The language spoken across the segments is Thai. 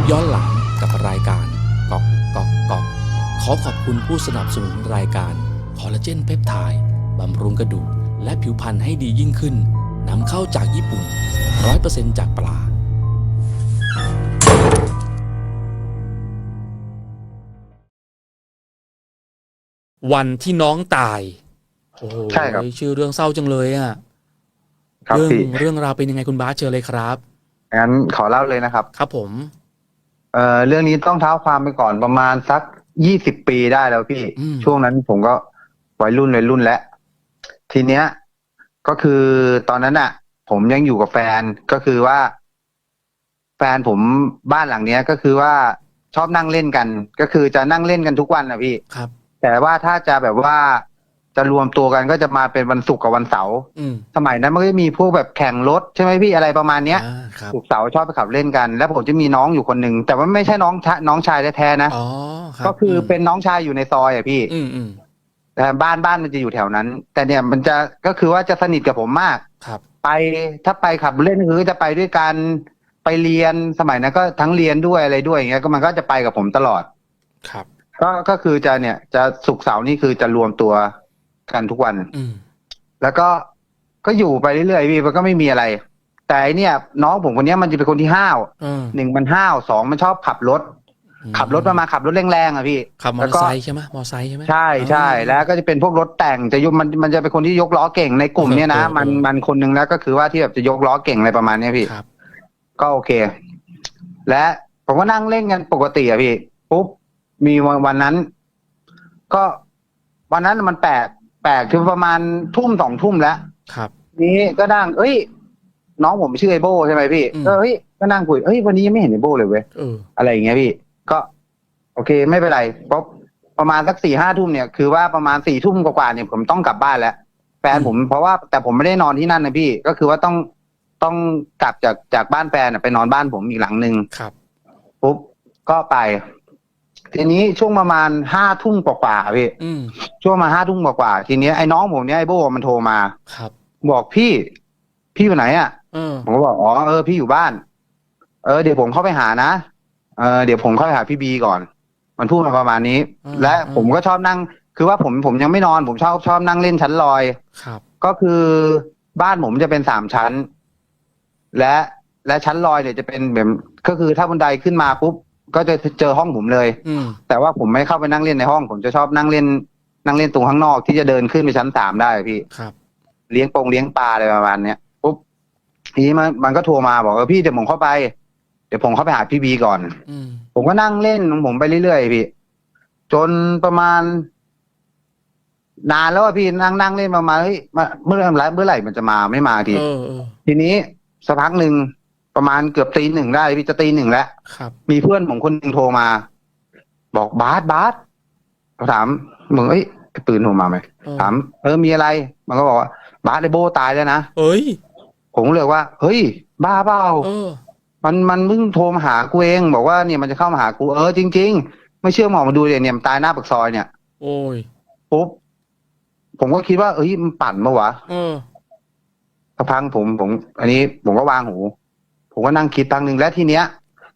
ปย้อนหลังกับรายการกอกกอกกอกขอขอบคุณผู้สนับสนุนรายการคอลลาเจนเพปไทด์บำรุงกระดูกและผิวพรรณให้ดียิ่งขึ้นนำเข้าจากญี่ปุ่น 100%จากปลาวันที่น้องตายโอ้โหใช่ครับ ชื่อเรื่องเศร้าจังเลยอะครับเรื่องพี่เรื่องราวเป็นยังไงคุณบาสเชิญเลยครับ งั้นขอเล่าเลยนะครับ ครับผม เอ่อเรื่องนี้ต้องเท้าความไปก่อนประมาณสักยี่สิบปีได้แล้วพี่ อืม ช่วงนั้นผมก็วัยรุ่นวัยรุ่นแล้วทีเนี้ย ก็คือตอนนั้นอะ ผมยังอยู่กับแฟนก็คือว่า แฟนผมบ้านหลังเนี้ยก็คือว่าชอบนั่งเล่นกัน ก็คือจะนั่งเล่นกันทุกวันนะพี่ ครับ แต่ว่าถ้าจะแบบว่า จะรวมตัวกันก็จะมาเป็นวันศุกร์กับวันเสาร์อืมสมัยนั้นมันก็จะมีพวกแบบแข่งรถใช่ไหมพี่อะไรประมาณเนี้ยอ่าครับ ศุกร์เสาร์ชอบไปขับเล่นกัน แล้วผมจะมีน้องอยู่คนหนึ่งแต่ว่าไม่ใช่น้องชะน้องชายแท้ๆนะ อ๋อรับก็คือเป็นน้องชายอยู่ในซอยอะพี่ อืมอืมแต่บ้านบ้านมันจะอยู่แถวนั้น แต่เนี่ยมันจะก็คือว่าจะสนิทกับผมมาก ครับ ไปถ้าไปขับเล่นคือจะไปด้วยกันไปเรียนสมัยนั้นก็ทั้งเรียนด้วยอะไรด้วยอย่างเงี้ยก็มันก็จะไปกับผมตลอด ครับ ก็ก็คือจะเนี่ยจะศุกร์เสาร์นี่คือจะรวมตัว กันทุกวัน อืมแล้วก็ก็อยู่ไปเรื่อยๆพี่มันก็ไม่มีอะไร แต่ไอ้เนี่ย น้องผมคนเนี้ยมันจะเป็นคนที่ห้าวเออหนึ่งมันห้าวสองมันชอบขับรถ ขับรถมามาขับรถแรงๆอะพี่ ขับมอแล้เตวอก็ร์ไซค์ใช่ไหมมอเตอร์ไซค์ใช่ไหม ใช่ใช่อ่าแล้วก็จะเป็นพวกรถแต่งจะยกมันมันจะเป็นคนที่ยกล้อเก่งในกลุ่มเนี่ยนะเออเออ มันมันคนหนึงแล้วก็คือว่าที่แบบจะยกล้อเก่งอะไรประมาณเนี้ยพี่ ครับ ก็โอเค และผมก็นั่งเล่นกันปกติอะพี่ปุ๊บมีวันวันนั้น ก็วันนั้นมันแปลก แปลกคือประมาณทุ่มสองทุ่มแล้วครับ นี้ก็นั่งเอ้ย น้องผมชื่อไอโบใช่ไหมพี่อืม ก็เฮ้ยก็นั่งคุยเอ้ยวันนี้ยังไม่เห็นไอโบเลยเว้ยเออ อะไรอย่างเงี้ยพี่ ก็ โอเคไม่เป็นไรปุ๊บประมาณสักสี่ห้าทุ่มเนี่ยคือว่าประมาณสี่ทุ่มกว่าๆเนี่ยผมต้องกลับบ้านแล้วแฟนผมเพราะว่าแต่ผมไม่ได้นอนที่นั่นนะพี่ ก็คือว่าต้องต้องกลับจากจากบ้านแฟนน่ะไปนอนบ้านผมอีกหลังหนึ่ง ครับ ปุ๊บก็ไป ทีนี้ช่วงประมาณห้าทุ่มกว่าๆพี่อืมช่วงมาห้าทุ่มกว่าๆทีเนี้ยไอ้น้องผมเนี่ยไอ้โบมันโทรมา ครับ บอกพี่พี่อยู่ไหนอะเออผมก็บอกอ๋อเออพี่อยู่บ้าน เออเดี๋ยวผมเข้าไปหานะเออเดี๋ยวผมเข้าไปหาพี่บีก่อน มันพูดมาประมาณนี้ และผมก็ชอบนั่ง คือว่าผมผมยังไม่นอน ผมชอบชอบนั่งเล่นชั้นลอย ครับ ก็คือบ้านผมจะเป็นสามชั้น และและชั้นลอยเนี่ยจะเป็นแบบก็คือถ้าบันไดขึ้นมาปุ๊บ ก็จะเจอห้องผมเลย อืม แต่ว่าผมไม่เข้าไปนั่งเล่นในห้อง ผมจะชอบนั่งเล่น นั่งเล่นตรงข้างนอกที่จะเดินขึ้นไปชั้นสามได้พี่ ครับ เลี้ยงปงเลี้ยงปลาอะไรประมาณเนี้ยปุ๊บทีนี้มันมันก็โทรมาบอกเออพี่เดี๋ยวผมเข้าไป เดี๋ยวผมเข้าไปหาพี่บีก่อน อืม ผมก็นั่งเล่นของผมไปเรื่อยๆพี่ จนประมาณ นานแล้วอะพี่นั่งนั่งเล่นประมาณเฮ้ยมาเมื่อไหร่เมื่อไหร่มันจะมาไม่มาที เออเออทีนี้สักพักหนึ่ง ประมาณเกือบตีหนึ่งได้พี่จะตีหนึ่งแล้วครับ มีเพื่อนผมคนหนึ่งโทรมา บอกบาสบาสเขาถามมึงเอ้ยไอ้ปืนโทรมาไหมเออ ถามเออมีอะไร มันก็บอกว่าบาสไอโบตายแล้วนะเอ้ย ผมก็เลยว่า เฮ้ย บ้าเปล่า เออ มันมันเพิ่งโทรมาหากูเอง บอกว่าเนี่ยมันจะเข้ามาหากูเออจริง ๆ ไม่เชื่อหมอมาดูเลยเนี่ยมันตายหน้าปากซอยเนี่ยโอ้ย ปุ๊บผมก็คิดว่าเอ้ยมันปั่นปะวะเออ สักพักผมผม อันนี้ผมก็วางหู ผมก็นั่งคิดพักหนึ่งแล้วทีเนี้ย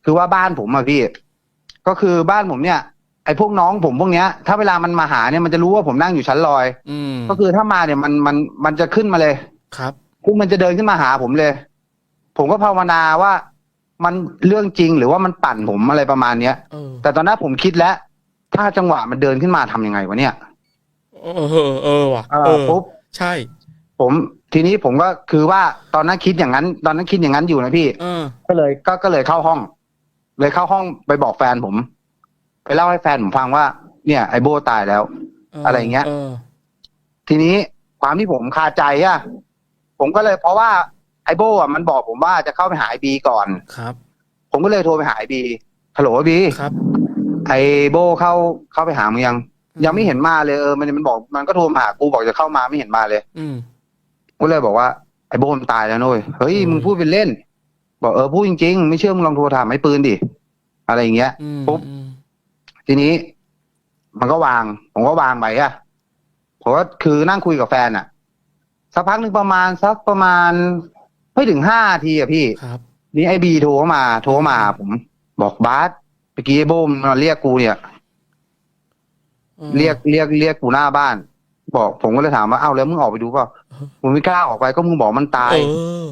คือว่าบ้านผมอะพี่ ก็คือบ้านผมเนี่ยไอ้พวกน้องผมพวกเนี้ยถ้าเวลามันมาหาเนี่ยมันจะรู้ว่าผมนั่งอยู่ชั้นลอย อืมก็คือถ้ามาเนี่ยมันมันมันจะขึ้นมาเลยครับคือมันจะเดินขึ้นมาหาผมเลย ผมก็ภาวนาว่ามันเรื่องจริงหรือว่ามันปั่นผมอะไรประมาณเนี้ย เออแต่ตอนนั้นผมคิดแล้ว ถ้าจังหวะมันเดินขึ้นมาทำยังไงวะเนี่ยเออเออเออว่ะเออเออปุ๊บ ใช่ ผม ทีนี้ผมก็คือว่าตอนนั้นคิดอย่างนั้น ตอนนั้นคิดอย่างนั้นอยู่นะพี่เออก็เลยก็ก็เลยเข้าห้อง เลยเข้าห้องไปบอกแฟนผม ไปเล่าให้แฟนผมฟังว่า เนี่ย ไอโบตายแล้ว อะไรอย่างเงี้ยเออทีนี้ความที่ผมคาใจอะผมก็เลยเพราะว่าไอโบอะมันบอกผมว่าจะเข้าไปหาไอบีก่อน ครับ ผมก็เลยโทรไปหาไอบีฮัลโหลบีครับ ไอโบเข้าเข้าไปหามึงยัง ยังไม่เห็นมาเลยเออมันมันบอกมันก็โทรมาหากูบอกจะเข้ามาไม่เห็นมาเลย อืม กูเลยบอกว่าไอ้โบมันตายแล้วนุ้ยเฮ้ยอืมมึงพูดเป็นเล่น บอกเออพูดจริงๆ ไม่เชื่อมึงลองโทรถามไอ้ปืนดิอะไรอย่างเงี้ยอืมปุ๊บอืมทีนี้ มันก็วาง ผมก็วางไปอะผมก็คือนั่งคุยกับแฟนอะสักพักหนึ่งประมาณสักประมาณไม่ถึงห้าทีอะพี่ครับนี่ไอ้บีโทรเข้ามา โทรมาหาผม บอกบาสเมื่อกี้ไอ้โบมนมาเรียกกูเนี่ยออเรียกเรียกเรียกกูหน้าบ้าน บอกผมก็เลยถามว่าเอ้าแล้วมึงออกไปดูเปล่าเออมึงไม่กล้าออกไปก็มึงบอกมันตายเออ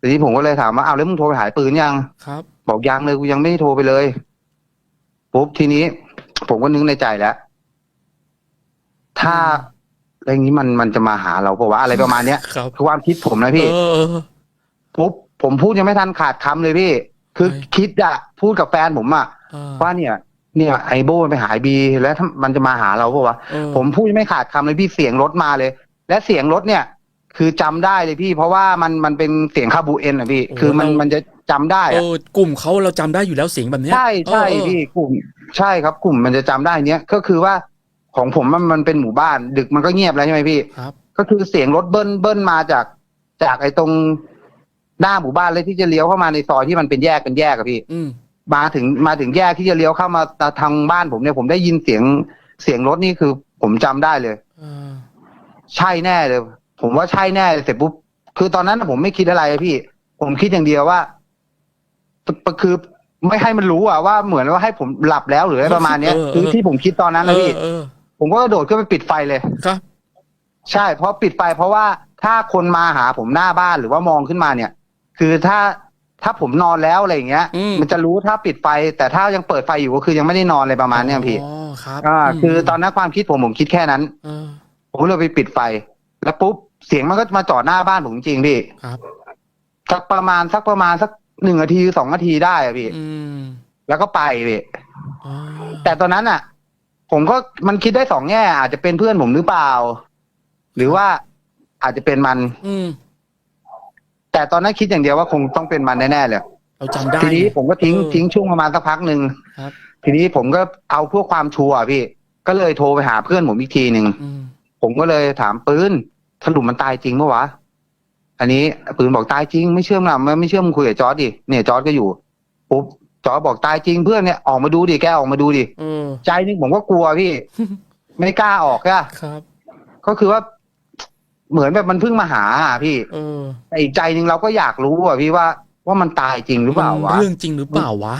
ทีนี้ผมก็เลยถามว่าเอ้าแล้วมึงโทรไปหาปืนยัง ครับ บอกยังเลยกูยังไม่ได้โทรไปเลยปุ๊บทีนี้ ผมก็นึกในใจแล้ว ถ้าอะไรอย่างนี้มันมันจะมาหาเราเพราะว่าอะไรประมาณเนี้ยครับคือความคิดผมนะพี่เออเออปุ๊บผมพูดยังไม่ทันขาดคำเลยพี่ คือเฮ้ย คิดอะพูดกับแฟนผมอะเออว่าเนี่ย เนี่ยไอโบมันไปหายบีแล้วถ้ามันจะมาหาเราเพราะว่าเออผมพูดยังไม่ขาดคำเลยพี่เสียงรถมาเลย และเสียงรถเนี่ย คือจำได้เลยพี่ เพราะว่ามันมันเป็นเสียงคาบูเอ็นอะพี่คือมันมันจะจำได้เออะอกลุ่มเขาเราจำได้อยู่แล้วเสียงแบบเนี้ยใช่ใช่เออเออพี่กลุ่ม ใช่ครับ กลุ่มมันจะจำได้เนี้ยก็คือว่าของผมมันมันเป็นหมู่บ้าน ดึกมันก็เงียบแล้วใช่ไหมพี่ ครับ ก็คือเสียงรถเบิ้ลเบิ้ลมาจาก จากไอ้ตรงหน้าหมู่บ้านเลยที่จะเลี้ยวเข้ามาในซอยที่มันเป็นแยกเป็นแยกอะพี่ อืม มาถึงมาถึงแยกที่จะเลี้ยวเข้ามาทางบ้านผมเนี่ยผมได้ยินเสียงเสียงรถนี่คือผมจำได้เลยเออใช่แน่เลย ผมว่าใช่แน่เลยเสร็จปุ๊บคือตอนนั้นน่ะผมไม่คิดอะไรอะพี่ ผมคิดอย่างเดียวว่าปปคือไม่ให้มันรู้อะว่าเหมือนว่าให้ผมหลับแล้วหรืออะไรประมาณเนี้ยเออเออคือที่ผมคิดตอนนั้นเอนะอพี่เออผมก็กระโดดขึ้นไปปิดไฟเลยครับ ใช่เพราะปิดไฟเพราะว่าถ้าคนมาหาผมหน้าบ้านหรือว่ามองขึ้นมาเนี่ย คือถ้า ถ้าผมนอนแล้วอะไรอย่างเงี้ย อืม มันจะรู้ถ้าปิดไฟ แต่ถ้ายังเปิดไฟอยู่ก็คือยังไม่ได้นอนอะไรประมาณเนี้ยพี่อ๋อครับอ่ามคือตอนนั้นความคิดผมผมคิดแค่นั้น เออผมก็เลยไปปิดไฟ แล้วปุ๊บเสียงมันก็มาจอดหน้าบ้านผมจริงๆพี่ครับ สักประมาณสักประมาณสักหนึ่งนาทีสองนาทีได้อะพี่ อืมแล้วก็ไปพี่ อ๋อแต่ตอนนั้นอะ ผมก็มันคิดได้สองแง่ อาจจะเป็นเพื่อนผมหรือเปล่า หรือว่าอาจจะเป็นมัน อืม แต่ตอนนั้นคิดอย่างเดียวว่าคงต้องเป็นมันแน่ๆเลยเราจำได้ทีนี้ผมก็ทิ้งเออ ทิ้งช่วงประมาณสักพักหนึ่งครับ ทีนี้ผมก็เอาเพื่อความชัวร์พี่ ก็เลยโทรไปหาเพื่อนผมอีกทีหนึ่งอืมผมก็เลยถามปืนสรุปมันตายจริงปะวะอันนี้ปืนบอกตายจริงไม่เชื่อมนะไม่ไม่เชื่อมงคุยกับจอร์ดดิเนี่ยจอร์ดก็อยู่ปุ๊บจอร์ดบอกตายจริงเพื่อนเนี่ยออกมาดูดิแกออกมาดูดิ เออ ใจนึงผมก็กลัวพี่ ไม่กล้าออกอะครับ ก็คือว่า เหมือนแบบมันเพิ่งมาหาอะพี่เออแต่อีกใจหนึ่งเราก็อยากรู้อะพี่ว่าว่ามันตายจริงหรือเปล่าวะมันเรื่องจริงหรือเปล่าวะ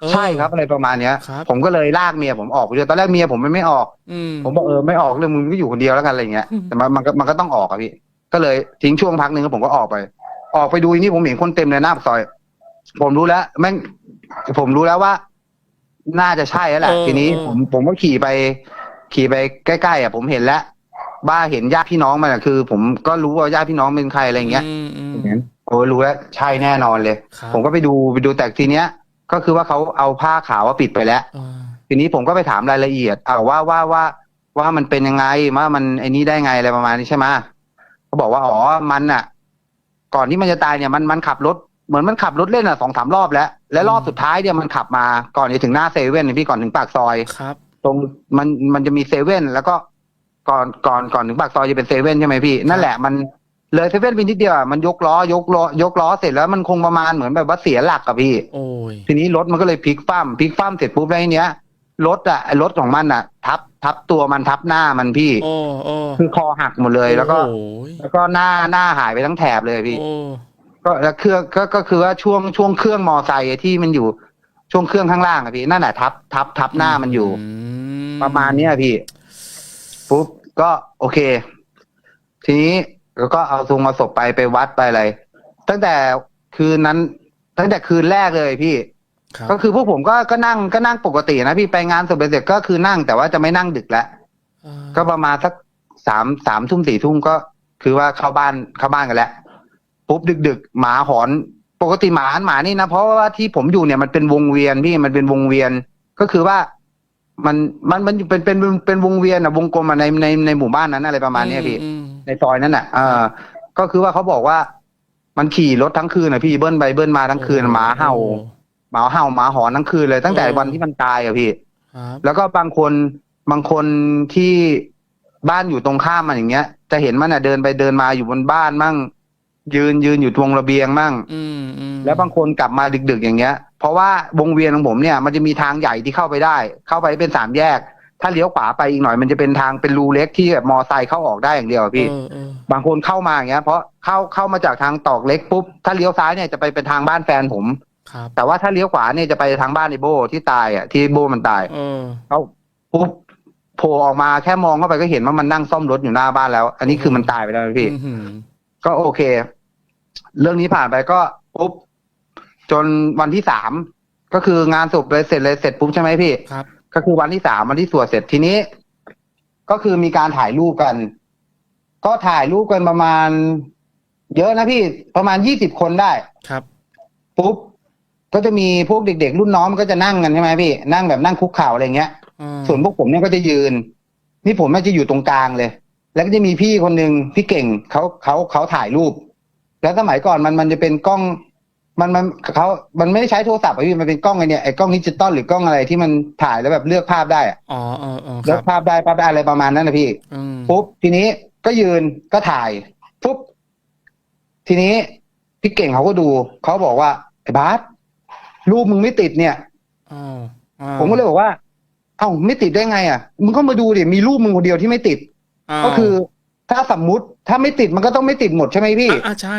เออ ใช่ครับอะไรประมาณเนี้ย ครับ ผมก็เลยลากเมียผมออกไปด้วยตอนแรกเมียผมมันไม่ออก อืม ผมบอกเออไม่ออกเลยมึงก็อยู่คนเดียวแล้วกันอะไรเงี้ย อืม แต่มันมันก็มันก็ต้องออกอะพี่ ก็เลยทิ้งช่วงพักหนึ่งแล้วผมก็ออกไป ออกไปดูนี่ผมเห็นคนเต็มเลยหน้าปากซอย ผมรู้แล้วแม่งผมรู้แล้วว่า น่าจะใช่แล้วแหละเออทีนี้ เออ ผมผมก็ขี่ไป ขี่ไปใกล้ๆอะผมเห็นแล้ว บ้าเห็นญาติพี่น้องมันอะคือ ผมก็รู้ว่าญาติพี่น้องเป็นใครอะไรเงี้ยอืมอืมผมเห็นโอ้รู้แล้วใช่แน่นอนเลย ครับ ผมก็ไปดูไปดูแต่ทีเนี้ย ก็คือว่าเขาเอาผ้าขาวว่าปิดไปแล้ว อ่าทีนี้ผมก็ไปถามรายละเอียดอ่าว่าว่าว่าว่ามันเป็นยังไงว่ามันไอ้นี้ได้ไงอะไรประมาณนี้ใช่ไหมเขาบอกว่าอ๋อมันอะ ก่อนที่มันจะตายเนี่ยมันมันขับรถเหมือนมันขับรถเล่นอะสองสามรอบแล้ว และรอบสุดท้ายเนี่ยมันขับมาก่อนจะถึงหน้าเซเว่นเนี่ยพี่ก่อนถึงปากซอย ครับ ตรงมันมันจะมีเซเว่นแล้วก็ ก่อนก่อนก่อนถึงปากซอยจะเป็นเซเว่นใช่ไหมพี่ นั่นแหละมันเลยเซเว่นไปนิดเดียวอะมันยกล้อยกล้อยกล้อเสร็จแล้วมันคงประมาณเหมือนแบบว่าเสียหลักอะพี่ โอ้ย ทีนี้รถมันก็เลยพลิกคว่ำพลิกคว่ำเสร็จปุ๊บแล้วทีเนี้ยรถอะไอ้รถของมันอะทับทับตัวมันทับหน้ามันพี่ โอ้โอ้คือคอหักหมดเลยแล้วก็ โอ้ยแล้วก็หน้าหน้าหายไปทั้งแถบเลยพี่ โอ้ก็แล้วเครื่องก็ก็คือว่าช่วงช่วงเครื่องมอไซค์ที่มันอยู่ช่วงเครื่องข้างล่างอะพี่นั่นแหละทับทับทับหน้ามันอยู่ มประมาณเนี้ยพี่ ปุ๊บก็โอเค ทีนี้แล้วก็เอาทรงมาศพไปไปวัดไปอะไร ตั้งแต่คืนนั้น ตั้งแต่คืนแรกเลยพี่ ครับ ก็คือพวกผมก็ก็นั่งก็นั่งปกตินะพี่ไปงานศพไปเสร็จก็คือนั่งแต่ว่าจะไม่นั่งดึกแล้ว อ่าก็ประมาณสักสามสามทุ่มสี่ทุ่มก็คือว่าเข้าบ้านเข้าบ้านกันแล้วปุ๊บดึกดึกๆหมาหอนปกติหมาหมานี่นะเพราะว่าที่ผมอยู่เนี่ยมันเป็นวงเวียนพี่มันเป็นวงเวียนก็คือว่า มันมันมันเป็นเป็นเป็นเป็นวงเวียนอะวงกลมอะในในในหมู่บ้านนั้นอะไรประมาณเนี้ยพี่ อืมในซอยนั้นอะเออก็คือว่าเขาบอกว่า มันขี่รถทั้งคืนอะพี่เบิ้ลไปเบิ้ลมาทั้งคืนหมาเห่าโอ้ หมาเห่าหมาหอนทั้งคืนเลย ตั้งแต่เออวันที่มันตายอะพี่ ครับแล้วก็บางคนบางคนที่บ้านอยู่ตรงข้ามมันอย่างเงี้ย จะเห็นมันอะเดินไปเดินมาอยู่บนบ้านมั่ง ยืนยืนอยู่ตรงระเบียงมั่งอืมอืมแล้วบางคนกลับมาดึกๆอย่างเงี้ย เพราะว่าวงเวียนของผมเนี่ยมันจะมีทางใหญ่ที่เข้าไปได้ เข้าไปเป็นสามแยก ถ้าเลี้ยวขวาไปอีกหน่อยมันจะเป็นทางเป็นรูเล็กที่แบบมอไซค์เข้าออกได้อย่างเดียวอะพี่ เออเออบางคนเข้ามาอย่างเงี้ยเพราะเข้าเข้ามาจากทางตอกเล็กปุ๊บถ้าเลี้ยวซ้ายเนี่ยจะไปเป็นทางบ้านแฟนผม ครับ แต่ว่าถ้าเลี้ยวขวาเนี่ยจะไปทางบ้านไอโบที่ตายอะที่โบมันตายเออ เขาปุ๊บโผล่ออกมาแค่มองเข้าไปก็เห็นว่ามันนั่งซ่อมรถอยู่หน้าบ้านแล้ว อันนี้คือมันตายไปแล้วนะพี่ อื้อหือก็โอเค เรื่องนี้ผ่านไปก็ปุ๊บจนวันที่สามก็คืองานศพเลยเสร็จเลยเสร็จปุ๊บใช่ไหมพี่ครับ ก็คือวันที่สามวันที่สวดเสร็จทีนี้ ก็คือมีการถ่ายรูปกัน ก็ถ่ายรูปกันประมาณ เยอะนะพี่ประมาณยี่สิบคนได้ครับปุ๊บก็จะมีพวกเด็ก ๆ รุ่นน้องมันก็จะนั่งกันใช่ไหมพี่นั่งแบบนั่งคุกเข่าอะไรเงี้ยอืมส่วนพวกผมเนี่ยก็จะยืน นี่ผมน่าจะอยู่ตรงกลางเลย แล้วก็จะมีพี่คนหนึ่งพี่เก่งเขาเขาเขาถ่ายรูป แล้วสมัยก่อนมันมันจะเป็นกล้อง มันมันเขามันไม่ได้ใช้โทรศัพท์อะพี่มันเป็นกล้องไอเนี่ยไอกล้องดิจิตอลหรือกล้องอะไรที่มันถ่ายแล้วแบบเลือกภาพได้อะอ๋อเออเออคเลือรักบภาพได้ภาพได้อะไรประมาณนั้นนะพี่ อืมปุ๊บทีนี้ก็ยืนก็ถ่ายปุ๊บทีนี้พี่เก่งเขาก็ดูเขาบอกว่าไอ้บาสรูปมึงไม่ติดเนี่ยอ๋ออ๋อผมก็เลยบอกว่า เอ้าไม่ติดได้ไง อะมึงก็มาดูดิมีรูปมึงคนเดียวที่ไม่ติดาวก็คือ ถ้าสมมุติถ้าไม่ติดมันก็ต้องไม่ติดหมดใช่ไหมพี่ อะอะใช่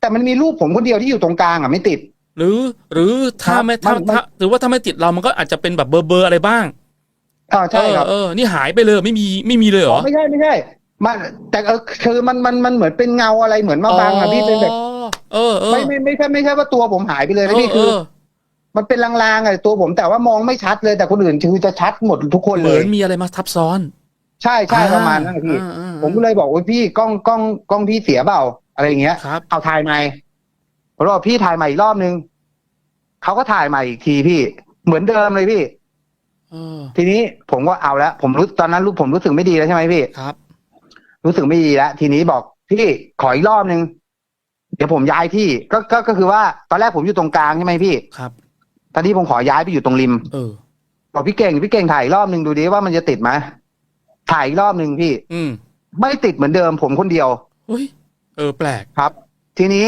แต่มันมีรูปผมคนเดียวที่อยู่ตรงกลางอะไม่ติด หรือ หรือถ้าครับไม่ถ้ามันมันถ้าหรือว่าถ้าไม่ติดเรามันก็อาจจะเป็นแบบเบอร์เบอร์อะไรบ้างอ่าใช่ครับเออเออนี่หายไปเลยไม่มีไม่มีเลยเหรอไม่ใช่ไม่ใช่มันแต่เออคือมันมันมันเหมือนเป็นเงาอะไรเหมือนมาบังอะพี่เป็นแบบเออเออไม่ไม่ไม่ใช่ไม่ใช่ว่าตัวผมหายไปเลยนะพี่คือเออมันเป็นลางๆอะตัวผมแต่ว่ามองไม่ชัดเลยแต่คนอื่นคือจะชัดหมดทุกคนเหเลมือยนมีอะไรมาทับซ้อน ใช่ใช่ประมาณนั้นนะพี่อ่าอ่าผมก็เลยบอกว่าพี่กล้องกล้องกล้องพี่เสียเปล่าอะไรอย่างเงี้ยครับ เอาถ่ายใหม่ผมบอกพี่ถ่ายใหม่อีกรอบนึงเขาก็ถ่ายใหม่อีกทีพี่ เหมือนเดิมเลยพี่ เออทีนี้ผมก็เอาแล้วผมรู้ตอนนั้นรู้ผมรู้สึกไม่ดีแล้วใช่ไหมพี่ ครับ รู้สึกไม่ดีแล้วทีนี้บอกพี่ขออีกรอบนึง เดี๋ยวผมย้ายที่ก็ก็ก็คือว่าตอนแรกผมอยู่ตรงกลางใช่ไหมพี่ ครับ ตอนนี้ผมขอย้ายไปอยู่ตรงริมเออ บอกพี่เก่งพี่เก่งถ่ายอีกรอบนึงดูดิว่ามันจะติดไหม ถ่ายอีกรอบนึงพี่ อืมไม่ติดเหมือนเดิม ผมคนเดียวเฮ้ยเออแปลก ครับ ทีนี้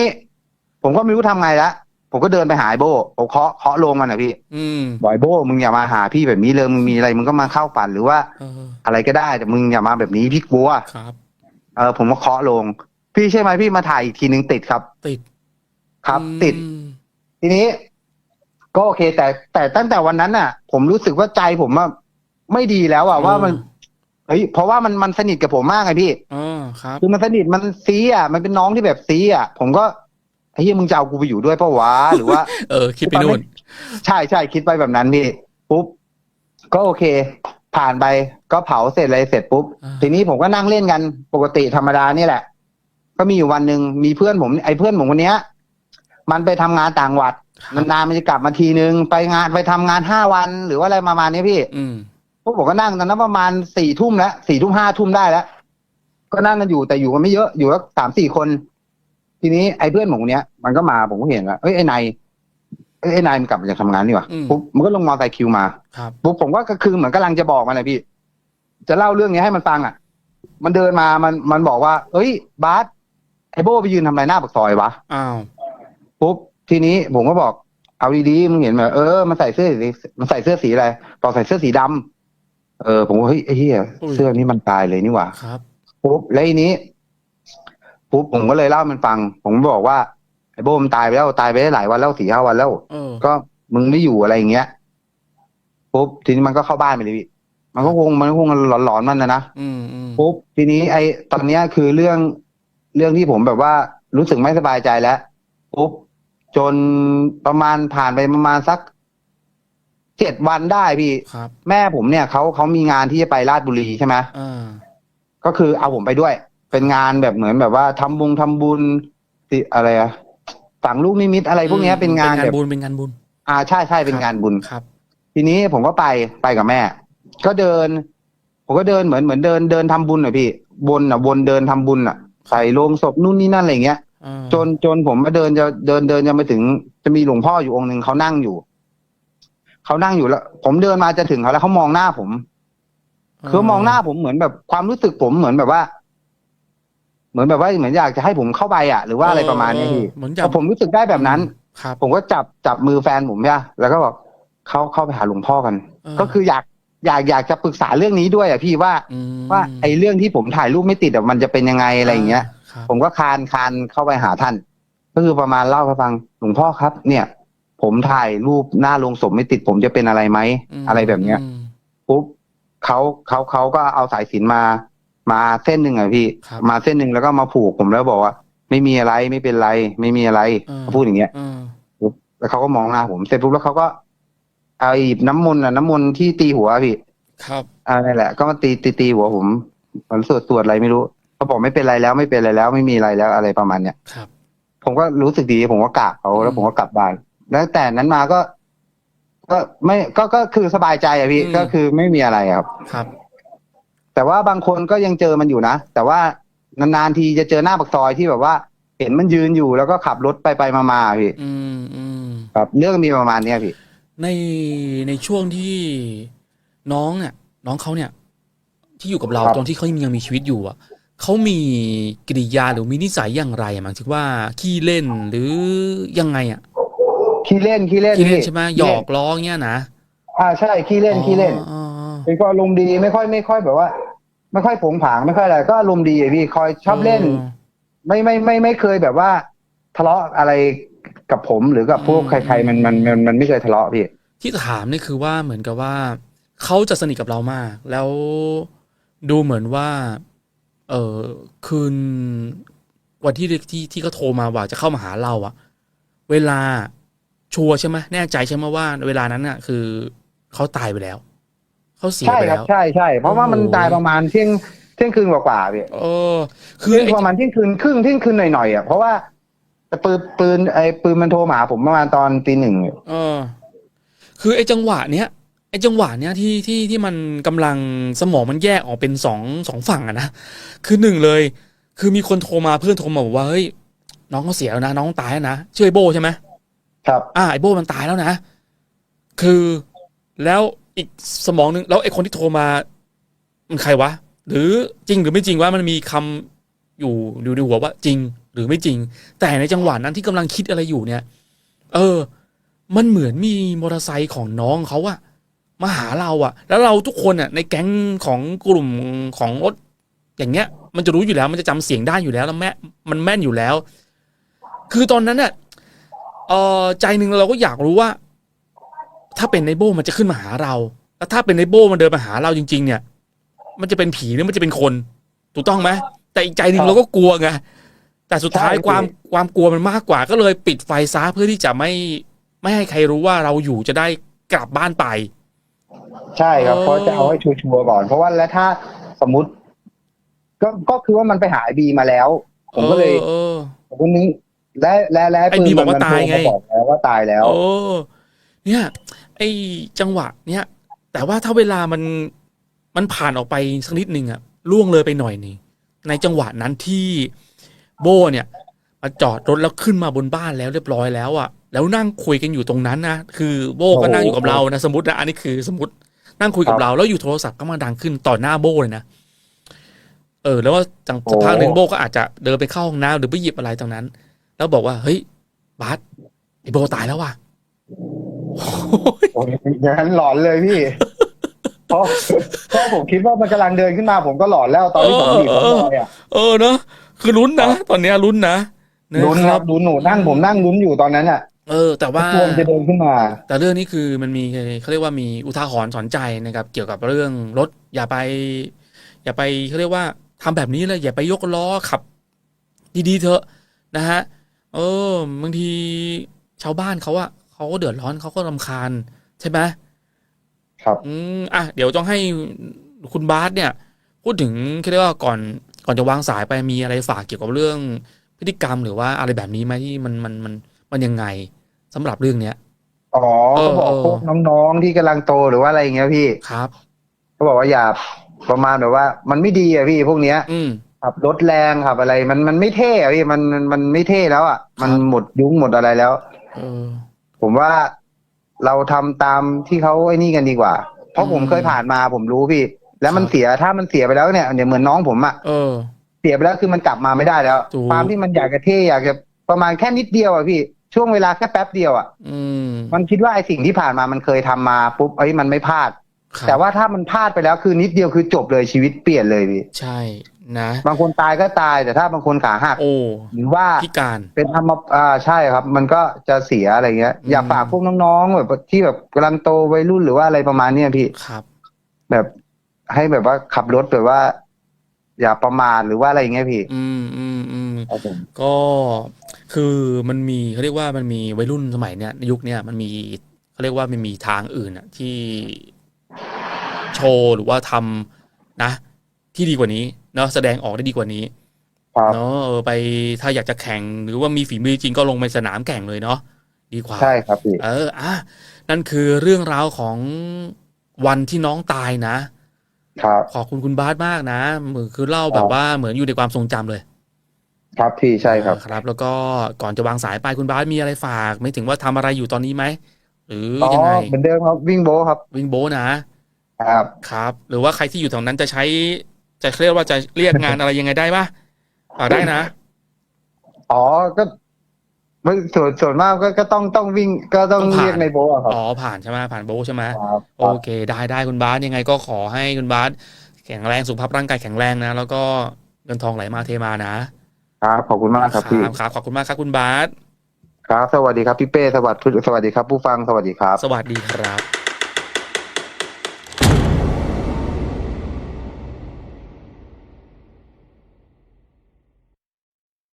ผมก็ไม่รู้ทำไงละผมก็เดินไปหาไอ้โบผมเคาะเคาะลงมันอะพี่อืมบอยโบมึงอย่ามาหาพี่แบบนี้เลยมึงมีอะไรมึงก็มาเข้าฝันหรือว่า เอออะไรก็ได้แต่มึงอย่ามาแบบนี้พี่กลัวครับ เออผมก็เคาะลง พี่ใช่ไหมพี่มาถ่ายอีกทีนึงติดครับ ติดครับ อืมติด ทีนี้ ก็โอเค แต่แต่ตั้งแต่วันนั้นน่ะ ผมรู้สึกว่าใจผมว่าไม่ดีแล้วอะว่ามัน เฮ้ยเพราะว่ามันมันสนิทกับผมมากไงพี่เออครับ คือมันสนิทมันซีอะมันเป็นน้องที่แบบซีอะ ผมก็ไอ้เหี้ยมึงจะเอากูไปอยู่ด้วยเปะวะหรือว่า เออ คิดไปนู่น ใช่ใช่คิดไปแบบนั้นพี่ปุ๊บก็โอเค ผ่านไปก็เผาเสร็จอะไรเสร็จปุ๊บอ่าทีนี้ผมก็นั่งเล่นกันปกติธรรมดานี่แหละ ก็มีอยู่วันหนึ่งมีเพื่อนผม ไอ้เพื่อนผมคนเนี้ย มันไปทำงานต่างจังหวัดครับนานๆมันจะกลับมาทีนึงไปงานไปทำงานห้าวัน หรือว่าอะไรประมาณนี้พี่ อืม พวกผมก็นั่งตอนนั้นประมาณสี่ทุ่มแล้วสี่ทุ่มห้าทุ่มได้แล้ว ก็นั่งกันอยู่แต่อยู่กันไม่เยอะอยู่แล้วสามสี่คน ทีนี้ไอ้เพื่อนผมคนเนี้ยมันก็มาผมก็เห็นว่าเอ้ยไอ้นายเอ้ยไอ้นายมันกลับมาจากทำงานนี่หว่าอืม ปุ๊บมันก็ลงมอเตอร์ไซค์คิวมา ครับ ปุ๊บผมก็คือเหมือนกำลังจะบอกมันเลยพี่ จะเล่าเรื่องนี้ให้มันฟังอะ มันเดินมามันมันบอกว่า เอ้ย บาสไอโบไปยืนทำอะไรหน้าปากซอยวะอ้าว ปุ๊บทีนี้ผมก็บอกเอาดีๆมึงเห็นไหมเออมันใส่เสื้อสีมันใส่เสื้อสีอะไรบอกใส่เสื้อสีดำ เออผมก็เฮ้ยไอ้เหี้ย เสื้อนี้มันตายเลยนี่หว่าครับ ปุ๊บแล้วทีนี้ปุ๊บผมก็เลยเล่าให้มันฟัง ผมบอกว่าไอ้โบมันตายไปแล้วตายไปได้หลายวันแล้วสี่ห้าวันแล้ว เออ ก็มึงไม่อยู่อะไรอย่างเงี้ยปุ๊บทีนี้มันก็เข้าบ้านไปเลยพี่มันก็คงมันก็คงหลอนๆมันนะนะอืมอืมปุ๊บทีนี้ไอ้ตอนเนี้ยคือเรื่องเรื่องที่ผมแบบว่ารู้สึกไม่สบายใจแล้วปุ๊บจนประมาณผ่านไปประมาณสัก เจ็ดวันได้พี่ ครับแม่ผมเนี่ยเขาเขามีงานที่จะไปราชบุรีใช่ไหมอ่าก็คือเอาผมไปด้วย เป็นงานแบบเหมือนแบบว่าทำบุญทำบุญที่อะไรอะฝังลูกนิมิตอะไรพวกเนี้ยเป็นงานเป็นแบงานบบุญเป็นงานบุญอ่าใช่ใช่เป็นงานบุญ ครับ ทีนี้ผมก็ไปไปกับแม่ ก็เดิน ผมก็เดินเหมือนเหมือนเดินเดินทำบุญอะพี่บนอะบนเดินทำบุญอะใส่โลงศพนู่นนี่นั่นอะไรเงี้ย อ่าจนจนผมมาเดินจะเดินเดินจะไปถึงจะมีหลวงพ่ออยู่องค์หนึ่งเขานั่งอยู่ เขานั่งอยู่แล้ว ผมเดินมาจะถึงเขาแล้วเขามองหน้าผมคือมองหน้าผมเหมือนแบบความรู้สึกผมเหมือนแบบว่า เหมือนแบบว่าเหมือนอยากจะให้ผมเข้าไปอะ หรือว่าอะไรประมาณนี้พี่เหมือนพกับอผมรู้สึกได้แบบนั้นครับผมก็จับจับมือแฟนผมใช่ปะแล้วก็บอกเข้าเข้าไปหาหลวงพ่อกันเก็คืออยากอยากอยากจะปรึกษาเรื่องนี้ด้วยอะพี่ว่ามว่าไอ้เรื่องที่ผมถ่ายรูปไม่ติดอะมันจะเป็นยังไงอะไรอย่างเงี้ยครับผมก็คานคานเข้าไปหาท่าน ก็คือประมาณเล่าให้ฟังหลวงพ่อครับ เนี่ย ผมถ่ายรูปหน้าลงศพไม่ติดผมจะเป็นอะไรไหมมอะไรแบบเนี้ยมปุ๊บเขาเขาเขาก็เอาสายสิญจนมา มาเส้นหนึ่งอะพี่ครับมาเส้นหนึ่งแล้วก็มาผูกผมแล้วบอกว่า ไม่มีอะไรไม่เป็นไร ไม่มีอะไรเออเขาพูดอย่างเงี้ยเออแล้วเขาก็มองหน้าผมเสร็จปุ๊บแล้วเขาก็เอาหยิบน้ำมนต์อะน้ำมนต์ที่ตีหัวอะพี่ครับอ่านั่นแหละ ก็มาตีตีตีหัวผมมันสวดสวดอะไรไม่รู้เขาบอกไม่เป็นไรแล้วไม่เป็นไรแล้ว ไม่มีอะไรแล้วอะไรประมาณเนี้ยครับ ผมก็รู้สึกดี ผมก็กราบเขาอืมแล้วผมก็กลับบ้าน แล้วแต่นั้นมาก็ ก็ไม่ก็ก็คือสบายใจอะพี่อืม ก็คือไม่มีอะไรครับ ครับ แต่ว่าบางคนก็ยังเจอมันอยู่นะ แต่ว่านานๆทีจะเจอหน้าปากซอยที่แบบว่า เห็นมันยืนอยู่แล้วก็ขับรถไปไปๆมาๆพี่อืมอืมครับ เรื่องมีประมาณเนี้ยพี่ ในในช่วงที่น้องเนี่ยน้องเขาเนี่ย ที่อยู่กับเราครับ ตอนที่เขายังมีชีวิตอยู่อะเขามีกิริยาหรือมีนิสัยอย่างไรอะหมายถึงว่าขี้เล่นหรือยังไงอะ ขี้เล่นขี้เล่นขี้เล่นพี่ใช่ไหมหยอกล้อเงี้ยนะอ่าใช่ขี้เล่นขี้เล่นอ๋ออ๋อเป็นคนอารมณ์ดีไม่ค่อยไม่ค่อยแบบว่า ไม่ค่อยผงผางไม่ค่อยอะไร ก็อารมณ์ดีอะพี่คอยชอบเล่น ไม่ไม่ไม่ไม่เคยแบบว่า ทะเลาะอะไรกับผมหรือกับพวกใครๆมันมันมันมันไม่เคยทะเลาะพี่ที่ถามนี่คือว่าเหมือนกับว่าเขาจะสนิทกับเรามาก แล้วดูเหมือนว่า เออคืนวันที่ที่ที่เขาโทรมาว่าจะเข้ามาหาเราอะเวลา ชัวร์ใช่ไหมแน่ใจใช่ไหมว่า เวลานั้นน่ะ คือเขาตายไปแล้วเขาเสียใช่ไปครัแล้บวใช่ใช่เพราะว่ามันโอ้โหตายประมาณเที่ยงเที่ยงคืนกว่าๆพี่เออคือเที่ยงไอ้ประมาณเที่ยงคืนครึ่งเที่ยงคืนหน่อยๆอะเพราะว่าแต่ปืนปืนไอ้ปืนมันโทรมาหาผมประมาณตอนตีหนึ่งเออ คือไอ้จังหวะเนี้ยไอ้จังหวะเนี้ยที่ที่ที่มันกำลังสมองมันแยกออกเป็นสองสองฝั่งอะนะคือหนึ่งเลย คือมีคนโทรมาเพื่อนโทรมาบอกว่าเฮ้ยน้องเขาเสียแล้วนะน้องตายแล้วนะชื่อไอโบใช่ไหม ครับ อ่าไอโบมันตายแล้วนะ คือแล้วอีกสมองหนึ่งแล้วไอคนที่โทรมา มันใครวะ หรือจริงหรือไม่จริงว่ามันมีคำอยู่อยู่ในหัวว่าจริงหรือไม่จริง แต่ในจังหวะนั้นที่กำลังคิดอะไรอยู่เนี่ย เออ มันเหมือนมีมอเตอร์ไซค์ของน้องเขาอะมาหาเราอะแล้วเราทุกคนอะในแก๊งของกลุ่มของรถอย่างเงี้ย มันจะรู้อยู่แล้ว มันจะจำเสียงได้อยู่แล้วแล้วแม่มันแม่นอยู่แล้ว คือตอนนั้นเนี่ย เออใจหนึ่งเราก็อยากรู้ว่า ถ้าเป็นในโบมันจะขึ้นมาหาเราแล้วถ้าเป็นในโบมันเดินมาหาเราจริง ๆ เนี่ย มันจะเป็นผีหรือมันจะเป็นคน ถูกต้องไหมแต่อีกใจหนึ่คงรับเราก็กลัวไงแต่สุดท้ายใช่ความพี่ความกลัวมันมากกว่า ก็เลยปิดไฟซะเพื่อที่จะไม่ไม่ให้ใครรู้ว่าเราอยู่จะได้กลับบ้านไป ใช่ครับเออเพราะจะเอาให้ชัวร์ๆก่อน เพราะว่าแล้วถ้าสมมุติ ก็ก็คือว่ามันไปหาไอ้บีมาแล้ว ผมก็เลยออออผมก็นึก และและและไอ้บีบอกว่าตายไง มันโทรมบอกแล้วว่าตายแล้ว โอ้เนี่ย ไอจังหวะ เนี่ย แต่ว่าถ้าเวลามันมันผ่านออกไปสักนิดหนึ่งอะล่วงเลยไปหน่อยหนึงในจังหวะนั้นที่โบเนี่ยมาจอดรถแล้วขึ้นมาบนบ้านแล้วเรียบร้อยแล้วอะแล้วนั่งคุยกันอยู่ตรงนั้นนะคือโบก็โอ้โหนั่งอยู่กับเรานะสมมตินะอันนี้คือสมมตินั่งคุยกับครับเรา แล้วอยู่โทรศัพท์ก็มาดังขึ้นต่อหน้าโบเลยนะเออ แล้วว่าจังโอ้ สักพักหนึ่งโบก็อาจจะเดินไปเข้าห้องน้ำหรือไปหยิบอะไรตรงนั้น แล้วบอกว่าเฮ้ยบาสไอโบตายแล้วว่ะโอ้ยโอ้ยอย่างนั้นหลอนเลยพี่เพราะเพราะผมคิดว่ามันกำลังเดินขึ้นมาผมก็หลอนแล้วตอนที่ผมบีบผมลอยอะเออเนอะคือลุ้นนะตอนเนี้ยลุ้นนะะลุ้นครับลุ้นหนูนั่งผมนั่งลุ้นอยู่ตอนนั้นอะเออ แต่ว่ากลัวมันจะเดินขึ้นมา แต่เรื่องนี้คือมันมีเขาเรียกว่ามีอุทาหรณ์สอนใจนะครับ เกี่ยวกับเรื่องรถ อย่าไป อย่าไปเขาเรียกว่าทำแบบนี้เลยอย่าไปยกล้อขับ ดีๆเถอะนะฮะ เออบางทีชาวบ้านเขาอะเขาก็เดือดร้อนเขาก็รำคาญใช่ไหมครับอืมอะเดี๋ยวต้องให้คุณบาสเนี่ย พูดถึงเขาเรียกว่าก่อนก่อนจะวางสายไปมีอะไรฝากเกี่ยวกับเรื่องพฤติกรรมหรือว่าอะไรแบบนี้ไหมที่มันมันมันมันยังไงสำหรับเรื่องเนี้ยอ๋อเออเขาบอกเออพวกน้องๆที่กำลังโตหรือว่าอะไรอย่างเงี้ยพี่ครับเขาบอกว่าอย่าประมาณแบบว่า มันไม่ดีอะพี่พวกเนี้ย อืม ขับรถแรงขับอะไร มันมันไม่เท่อะพี่มันมันมันไม่เท่แล้วอะมันหมดยุ้งหมดอะไรแล้วเออผมว่าเราทำตามที่เขาไอ้นี่กันดีกว่า เพราะผมอืมเคยผ่านมาผมรู้พี่ แล้วมันครับ เสียถ้ามันเสียไปแล้วเนี่ยเดี๋ยวเหมือนน้องผมอะเออ เสียไปแล้วคือมันกลับมาไม่ได้แล้ว ถูก ความที่มันอยากจะเท่อยากจะประมาณแค่นิดเดียวอะพี่ ช่วงเวลาแค่แป๊บเดียวอะอืมมันคิดว่าไอ้สิ่งที่ผ่านมามันเคยทำมาปุ๊บเอ้ยมันไม่พลาด ครับแต่ว่าถ้ามันพลาดไปแล้วคือนิดเดียวคือจบเลยชีวิตเปลี่ยนเลยพี่ ใช่ นะบางคนตายก็ตายแต่ถ้าบางคนขาหักโอ้หรือว่าพิการเป็นทำมาอ่าใช่ครับ มันก็จะเสียอะไรเงี้ยอืมอยากฝากพวกน้องๆแบบที่แบบกำลังโตวัยรุ่นหรือว่าอะไรประมาณเนี้ยพี่ครับ แบบให้แบบว่าขับรถแบบว่า อย่าประมาทหรือว่าอะไรเงี้ยพี่ อืมอืมอืมครับผมก็คือมันมีเขาเรียกว่ามันมีวัยรุ่นสมัยเนี้ยในยุคเนี้ยมันมีเขาเรียกว่ามันมีทางอื่นอะที่โชว์หรือว่าทำนะ ที่ดีกว่านี้ เนาะแสดงออกได้ดีกว่านี้ครับเนาะเออไปถ้าอยากจะแข่งหรือว่ามีฝีมือจริงก็ลงไปสนามแข่งเลยเนาะดีกว่าใช่ครับพี่เอออะนั่นคือเรื่องราวของวันที่น้องตายนะครับขอบคุณคุณบาสมากนะเหมือนคือเล่าแบบว่าเหมือนอยู่ในความทรงจำเลย ครับพี่ใช่ครับครับ แล้วก็ก่อนจะวางสายไปคุณบาสมีอะไรฝาก ไม่ถึงว่าทำอะไรอยู่ตอนนี้ไหมหรืออ๋อยังไงเหมือนเดิมครับวิ่งโบทครับ วิ่งโบทนะครับ ครับ หรือว่าใครที่อยู่แถวนั้นจะใช้ จะเรียกว่าจะเรียกงานอะไรยังไงได้ปะฝากได้นะ อ๋อก็ไม่ส่วนส่วนมากก็ก็ต้องต้องวิ่งก็ต้องต้องผ่านเรียกในโบทอะครับอ๋อผ่านใช่ไหมผ่านโบทใช่ไหมครับโอเค ได้ได้คุณบาสยังไงก็ขอให้คุณบาสแข็งแรงสุขภาพร่างกายแข็งแรงนะ แล้วก็เงินทองไหลมาเทมานะครับขอบคุณมากครับพี่ครับขอบคุณมากครับคุณบาสครับ สวัสดีครับพี่เป้สวัสดีสวัสดีครับผู้ฟังสวัสดีครับ สวัสดีครับ